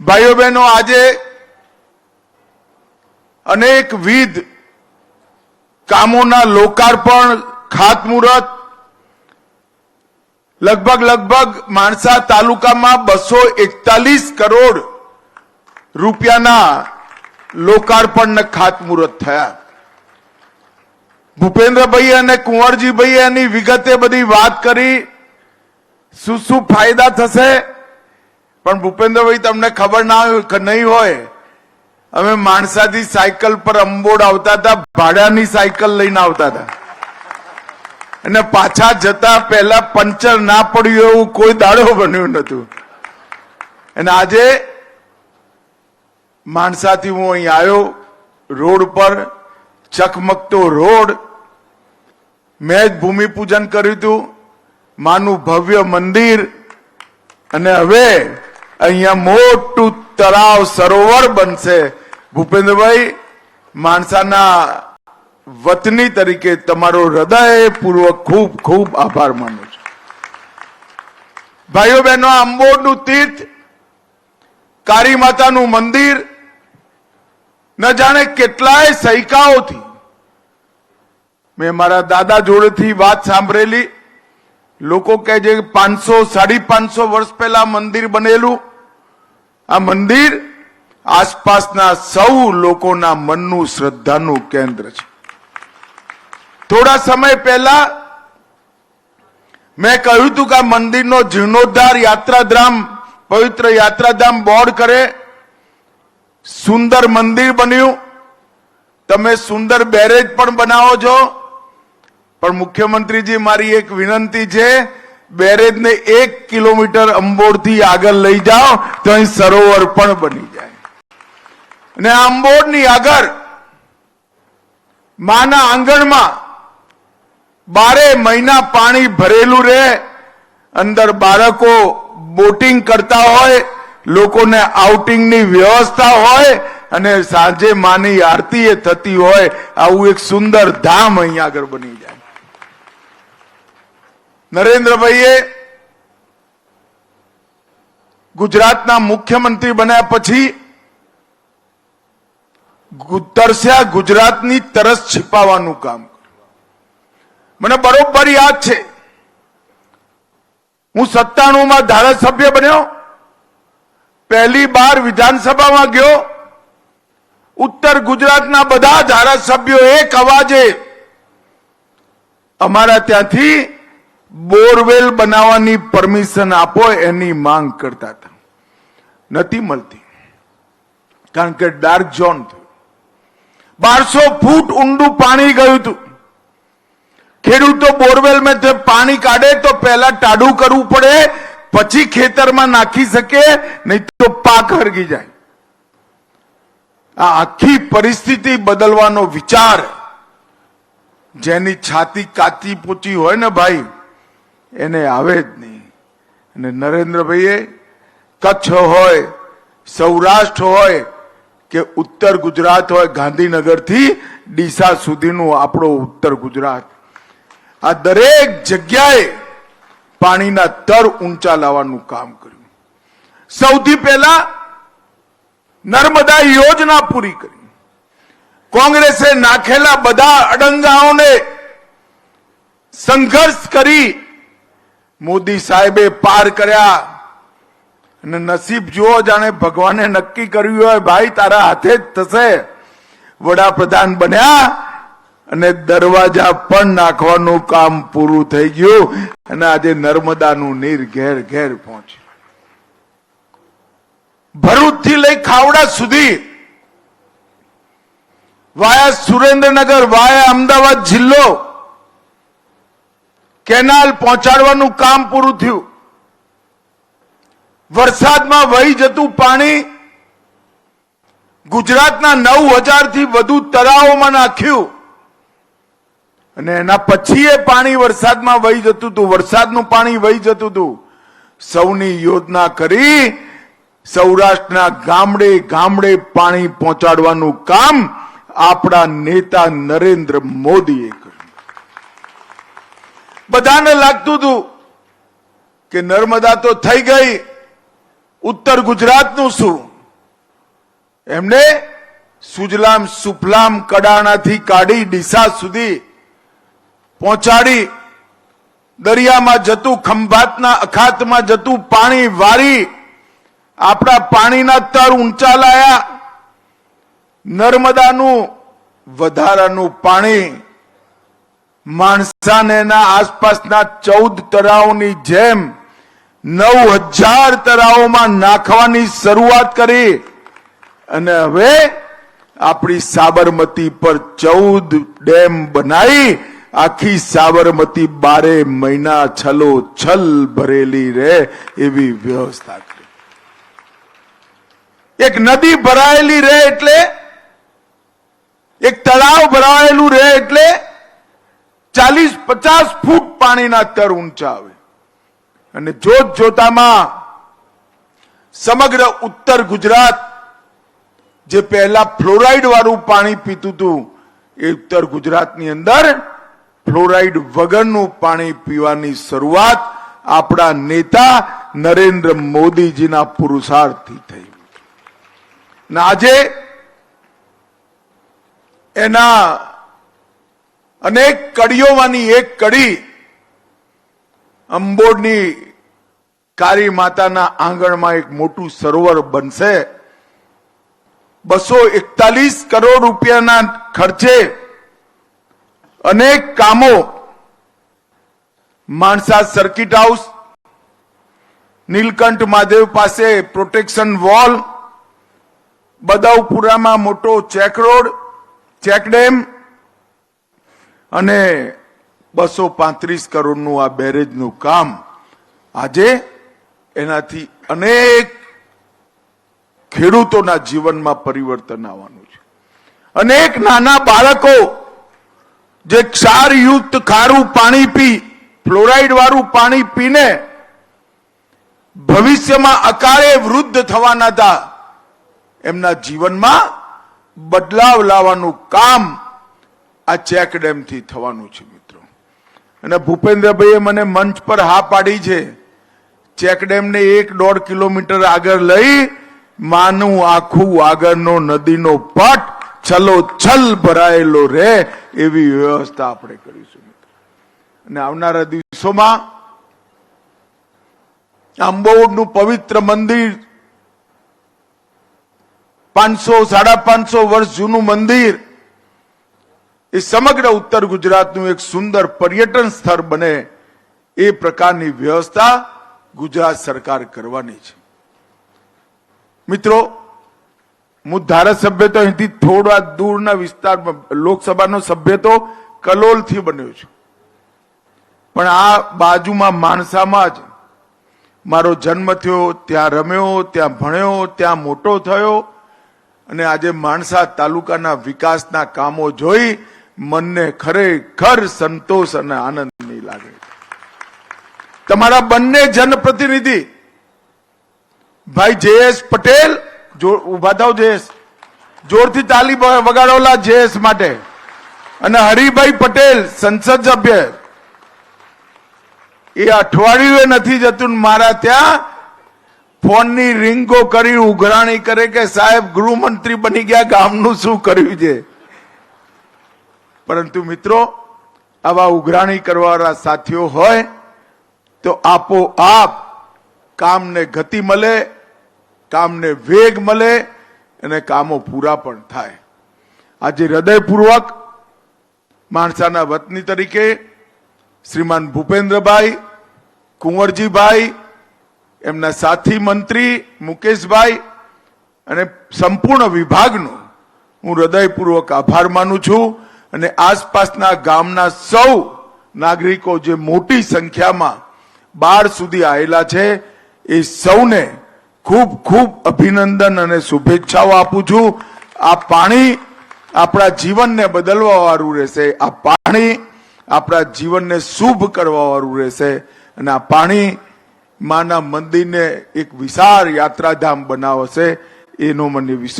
ભાઈઓ બહેનો, આજે અનેકવિધ કામોના લોકાર્પણ, ખાતમુહૂર્ત, લગભગ લગભગ માણસા તાલુકામાં બસો એકતાલીસ કરોડ રૂપિયાના લોકાર્પણ ખાતમુહૂર્ત થયા. ભૂપેન્દ્રભાઈ અને કુંવરજીભાઈ એની વિગતે બધી વાત કરી. શું શું ફાયદા થશે? પણ ભૂપેન્દ્રભાઈ તમને ખબર ના નહીં હોય, અમે માણસાથી સાયકલ પર અંબોડ આવતા હતા, ભાડાની સાયકલ લઈને આવતા હતા. અને પાછા જતા પહેલા પંચર ના પડ્યું એવું કોઈ દાડો બન્યું નતું અને આજે માણસાથી હું અહીં આવ્યો, રોડ પર, ચકમકતો રોડ, મેં જ ભૂમિપૂજન કર્યું હતું, માનું ભવ્ય મંદિર, અને હવે અહીંયા મોટું તળાવ સરોવર બનશે. ભૂપેન્દ્રભાઈ, માણસાના વતની તરીકે તમારો હૃદયપૂર્વક ખૂબ ખૂબ આભાર માનું છું. ભાઈઓ બહેનો આ અંબોડનું તીર્થ, કાળી માતાનું મંદિર, ન જાણે કેટલાય સૈકાઓથી મેં મારા દાદા જોડેથી વાત સાંભળેલી. લોકો કહે છે પાંચસો, સાડી પાંચસો વર્ષ પહેલા મંદિર બનેલું. આ મંદિર આસપાસના સૌ લોકોના મનનું શ્રદ્ધાનું કેન્દ્ર છે. થોડા સમય પહેલા મેં કહ્યું હતું કે આ મંદિરનો જીર્ણોદ્ધાર યાત્રાધામ, પવિત્ર યાત્રાધામ બોર્ડ કરે. સુંદર મંદિર બન્યું. તમે સુંદર બેરેજ પણ બનાવો છો. પણ મુખ્યમંત્રીજી મારી એક વિનંતી છે બેરેજને એક કિલોમીટર અંબોડથી આગળ લઈ જાઓ તો અહીં સરોવર પણ બની જાય. અને આ અંબોડની આગળ માના આંગણમાં બારે મહિના પાણી ભરેલું રહે, અંદર બાળકો બોટિંગ કરતા હોય, લોકોને આઉટિંગની વ્યવસ્થા હોય, અને સાંજે માની આરતી એ થતી હોય, આવું એક સુંદર ધામ અહીં આગળ બની નરેન્દ્રભાઈએ ગુજરાતના મુખ્યમંત્રી બન્યા પછી તરસ્યા ગુજરાતની તરસ छिपाવવાનું કામ મને બરોબર યાદ છે. હું સત્તાણું માં ધારાસભ્ય બન્યો. પહેલી બાર વિધાનસભામાં ગયો. ઉત્તર ગુજરાતના બધા ધારાસભ્યો એક અવાજે અમારા ત્યાંથી બોરવેલ બનાવવાની પરમિશન આપો એની માંગ કરતા હતા. નથી મળતી. કારણ કે ડાર્ક ઝોન બારસો ફૂટ ઊંડું પાણી ગયું હતું. ખેડૂતો બોરવેલ મેં પાણી કાઢે તો પહેલા ટાડું કરવું પડે, પછી ખેતરમાં નાખી શકે, નહીં તો પાક હરગી જાય. આ આખી પરિસ્થિતિ બદલવાનો વિચાર જેની છાતી કાચી પૂચી હોય ને ભાઈ એને આવે જ નહીં. અને નરેન્દ્રભાઈએ કચ્છ હોય, સૌરાષ્ટ્ર હોય કે ઉત્તર ગુજરાત હોય, ગાંધીનગરથી ડીસા સુધીનું આપણો ઉત્તર ગુજરાત. આ દરેક જગ્યાએ પાણીના તર ઊંચા લાવવાનું કામ કર્યું. સૌથી પહેલા નર્મદા યોજના પૂરી કરી. કોંગ્રેસે નાખેલા બધા અડંગાઓને સંઘર્ષ કરી મોદી સાહેબે પાર કર્યા. અને નસીબ જુઓ જાણે ભગવાને નક્કી કર્યું હોય, ભાઈ, તારા હાથે જ થશે. વડાપ્રધાન બન્યા અને દરવાજા પણ નાખવાનું કામ પૂરું થઈ ગયું. અને આજે નર્મદાનું નીર ઘેર ઘેર પહોંચ્યું. ભરૂચથી લઈ ખાવડા સુધી વાયા સુરેન્દ્રનગર, વાયા અમદાવાદ જિલ્લો કેનાલ પહોંચાડવાનું કામ પૂરું થયું. વરસાદમાં વહી જતું પાણી ગુજરાતના નવ હજારથી વધુ તળાવોમાં નાખ્યું. અને એના પછી એ પાણી વરસાદમાં વહી જતું હતું. વરસાદનું પાણી વહી જતું હતું. સૌની યોજના કરી સૌરાષ્ટ્રના ગામડે ગામડે પાણી પહોંચાડવાનું કામ આપણા નેતા નરેન્દ્ર મોદીએ કર્યું. બધાને લાગતું હતું કે નર્મદા તો થઈ ગઈ, ઉત્તર ગુજરાતનું શું? એમને સુજલામ સુફલામ કડાણાથી કાઢી ડીસા સુધી પહોંચાડી, દરિયામાં જતું, ખંભાતના અખાતમાં જતું પાણી વારી આપણા પાણીના તર ઊંચા લાયા. નર્મદાનું વધારાનું પાણી માણસાને એના આસપાસના ચૌદ તળાવની જેમ નવ હજાર તળાવોમાં નાખવાની શરૂઆત કરી. અને હવે આપણી સાબરમતી પર ચૌદ ડેમ બનાવી આખી સાબરમતી બારે મહિના છલો છલ ભરેલી રહે એવી વ્યવસ્થા કરી. એક નદી ભરાયેલી રહે એટલે, એક તળાવ ભરાયેલું રહે એટલે ચાલીસ, પચાસ ફૂટ પાણીના તર ઊંચા આવે. અને જોત જોતામાં સમગ્ર ઉત્તર ગુજરાત જે પહેલા ફ્લોરાઇડ વાળું પાણી પીતું હતું, એ ઉત્તર ગુજરાતની અંદર ફ્લોરાઇડ વગરનું પાણી પીવાની શરૂઆત આપણા નેતા નરેન્દ્ર મોદીજીના પુરુષાર્થથી થઈ. આજે એના અનેક કડીઓમાંની એક કડી અંબોડની કાળી માતાના આંગણમાં એક મોટું સરોવર બનશે. બસો એકતાલીસ કરોડ રૂપિયાના ખર્ચે અનેક કામો માણસા સર્કિટ હાઉસ, નીલકંઠ મહાદેવ પાસે પ્રોટેક્શન વોલ, બદાવપુરામાં મોટો ચેક રોડ, ચેક ડેમ અને બસો પાંત્રીસ કરોડનું આ બેરેજનું કામ આજે એનાથી અનેક ખેડૂતોના જીવનમાં પરિવર્તન આવવાનું છે. અનેક નાના બાળકો જે ક્ષારયુક્ત ખારું પાણી પી ફ્લોરાઇડ વાળું પાણી પીને ભવિષ્યમાં અકાળે વૃદ્ધ થવાના હતા એમના જીવનમાં બદલાવ લાવવાનું કામ આ ચેક ડેમથી થવાનું છે, મિત્રો અને ભૂપેન્દ્રભાઈએ મને મંચ પર હા પાડી છે ચેક ડેમને એક દોઢ કિલોમીટર આગળ લઈ માનું આખું આગળનો નદીનો પટ છલો છલ ભરાયેલો રહે એવી વ્યવસ્થા આપણે કરીશું, મિત્રો. અને આવનારા દિવસોમાં આંબોડનું પવિત્ર મંદિર, પાંચસો, સાડા પાંચસો વર્ષ જૂનું મંદિર એ સમગ્ર ઉત્તર ગુજરાતનું એક સુંદર પર્યટન સ્થળ બને એ પ્રકારની વ્યવસ્થા ગુજરાત સરકાર કરવાની છે. મિત્રો, હું ધારાસભ્ય તો અહીંથી થોડા દૂરના વિસ્તારમાં, લોકસભાનો સભ્ય તો કલોલથી બન્યો છું. પણ આ બાજુમાં માણસામાં જ મારો જન્મ થયો, ત્યાં રમ્યો, ત્યાં ભણ્યો, ત્યાં મોટો થયો અને આજે માણસા તાલુકાના વિકાસના કામો જોઈ મનને ખરેખર સંતોષ અને આનંદની લાગે. તમારા બંને જનપ્રતિનિધિ, ભાઈ જેએસ પટેલ ઊભા થાવ જેએસ જોરથી તાલી વગાડોલા જેએસ માટે. અને હરિભાઈ પટેલ, સંસદ સભ્ય. એ અઠવાડિયું નથી જતું મારા ત્યાં ફોનની રિંગો કરી, ઉઘરાણી કરે કે સાહેબ ગૃહમંત્રી બની ગયા, ગામનું શું કર્યું છે? પરંતુ મિત્રો, આવા ઉઘરાણી કરવાવાળા સાથીઓ હોય, તો આપોઆપ કામને ગતિ મળે, કામને વેગ મળે અને કામો પૂરા પણ થાય. આજે હૃદયપૂર્વક માણસાના વતની તરીકે શ્રીમાન ભૂપેન્દ્રભાઈ કુંવરજીભાઈ, એમના સાથી મંત્રી મુકેશભાઈ અને સંપૂર્ણ વિભાગનો હું હૃદયપૂર્વક આભાર માનું છું. અને આસપાસના ગામના સૌ નાગરિકો જે મોટી સંખ્યામાં બાર સુધી આવેલા છે, એ સૌને ખૂબ ખૂબ અભિનંદન અને શુભેચ્છાઓ આપું છું. આ પાણી આપણા જીવનને બદલવા વાળું રહેશે. આ પાણી આપણા જીવનને શુભ કરવા વાળું રહેશે. અને આ પાણી માના મંદિરને એક વિશાળ યાત્રાધામ બનાવશે. એનો મને વિશ્વાસ